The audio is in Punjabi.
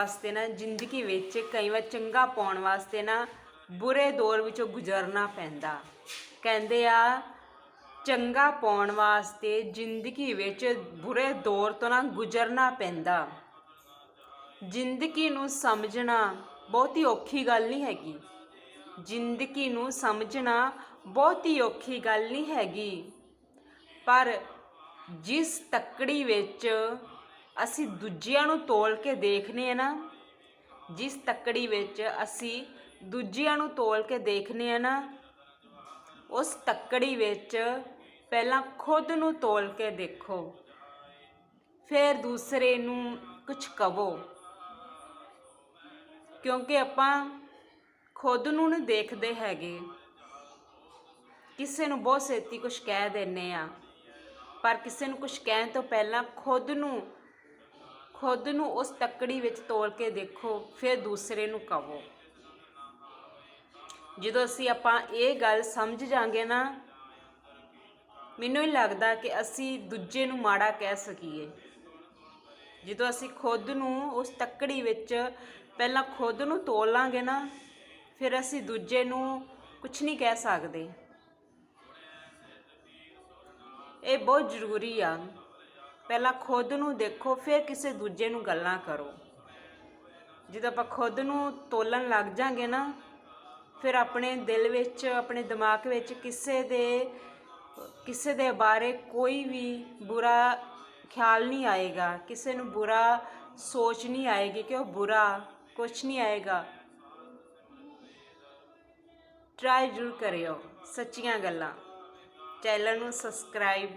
ਵਾਸਤੇ ਨਾ ਜ਼ਿੰਦਗੀ ਵਿੱਚ ਕਈ ਵਾਰ ਚੰਗਾ ਪਾਉਣ ਵਾਸਤੇ ਨਾ ਬੁਰੇ ਦੌਰ ਵਿੱਚੋਂ ਗੁਜ਼ਰਨਾ ਪੈਂਦਾ। ਕਹਿੰਦੇ ਆ, ਚੰਗਾ ਪਾਉਣ ਵਾਸਤੇ ਜ਼ਿੰਦਗੀ ਵਿੱਚ ਬੁਰੇ ਦੌਰ ਤੋਂ ਨਾ ਗੁਜ਼ਰਨਾ ਪੈਂਦਾ। ਜ਼ਿੰਦਗੀ ਨੂੰ ਸਮਝਣਾ ਬਹੁਤੀ ਔਖੀ ਗੱਲ ਨਹੀਂ ਹੈਗੀ। ਜ਼ਿੰਦਗੀ ਨੂੰ ਸਮਝਣਾ ਬਹੁਤੀ ਔਖੀ ਗੱਲ ਨਹੀਂ ਹੈਗੀ। ਪਰ ਜਿਸ ਤੱਕੜੀ ਵਿੱਚ ਅਸੀਂ ਦੂਜਿਆਂ ਨੂੰ ਤੋਲ ਕੇ ਦੇਖਨੇ ਆ ਨਾ, ਜਿਸ ਤੱਕੜੀ ਵਿੱਚ ਅਸੀਂ ਦੂਜਿਆਂ ਨੂੰ ਤੋਲ ਕੇ ਦੇਖਨੇ ਆ ਨਾ, ਉਸ ਤੱਕੜੀ ਵਿੱਚ ਪਹਿਲਾਂ ਖੁਦ ਨੂੰ ਤੋਲ ਕੇ ਦੇਖੋ, ਫਿਰ ਦੂਸਰੇ ਨੂੰ ਕੁਝ ਕਹੋ ਕਿਉਂਕਿ ਆਪਾਂ ਖੁਦ ਨੂੰ ਨਹੀਂ ਦੇਖਦੇ ਹੈਗੇ। ਕਿਸੇ ਨੂੰ ਬਹੁਤ ਛੇਤੀ ਕੁਝ ਕਹਿ ਦਿੰਨੇ ਆ, ਪਰ ਕਿਸੇ ਨੂੰ ਕੁਝ ਕਹਿਣ ਤੋਂ ਪਹਿਲਾਂ ਖੁਦ ਨੂੰ ਖੁਦ ਨੂੰ ਉਸ ਤੱਕੜੀ ਵਿੱਚ ਤੋਲ ਕੇ ਦੇਖੋ, ਫਿਰ ਦੂਸਰੇ ਨੂੰ ਕਹੋ। ਜਦੋਂ ਅਸੀਂ ਆਪਾਂ ਇਹ ਗੱਲ ਸਮਝ ਜਾਾਂਗੇ ਨਾ, ਮੈਨੂੰ ਹੀ ਲੱਗਦਾ ਕਿ ਅਸੀਂ ਦੂਜੇ ਨੂੰ ਮਾੜਾ ਕਹਿ ਸਕੀਏ। ਜਦੋਂ ਅਸੀਂ ਖੁਦ ਨੂੰ ਉਸ ਤੱਕੜੀ ਵਿੱਚ ਪਹਿਲਾਂ ਖੁਦ ਨੂੰ ਤੋਲਾਂਗੇ ਨਾ, ਫਿਰ ਅਸੀਂ ਦੂਜੇ ਨੂੰ ਕੁਝ ਨਹੀਂ ਕਹਿ ਸਕਦੇ। ਇਹ ਬਹੁਤ ਜ਼ਰੂਰੀ ਆ। ਪਹਿਲਾਂ ਖੁਦ ਨੂੰ ਦੇਖੋ, ਫਿਰ ਕਿਸੇ ਦੂਜੇ ਨੂੰ ਗੱਲਾਂ ਕਰੋ। ਜਦੋਂ ਆਪਾਂ ਖੁਦ ਨੂੰ ਤੋਲਣ ਲੱਗ ਜਾਾਂਗੇ ਨਾ, ਫਿਰ ਆਪਣੇ ਦਿਲ ਵਿੱਚ, ਆਪਣੇ ਦਿਮਾਗ ਵਿੱਚ ਕਿਸੇ ਦੇ ਕਿਸੇ ਦੇ ਬਾਰੇ ਕੋਈ ਵੀ ਬੁਰਾ ਖਿਆਲ ਨਹੀਂ ਆਏਗਾ। ਕਿਸੇ ਨੂੰ ਬੁਰਾ ਸੋਚ ਨਹੀਂ ਆਏਗੀ ਕਿ ਉਹ ਬੁਰਾ ਕੁਝ ਨਹੀਂ ਆਏਗਾ। ਟਰਾਈ ਜ਼ਰੂਰ ਕਰਿਓ ਸੱਚੀਆਂ ਗੱਲਾਂ। ਚੈਨਲ ਨੂੰ ਸਬਸਕ੍ਰਾਈਬ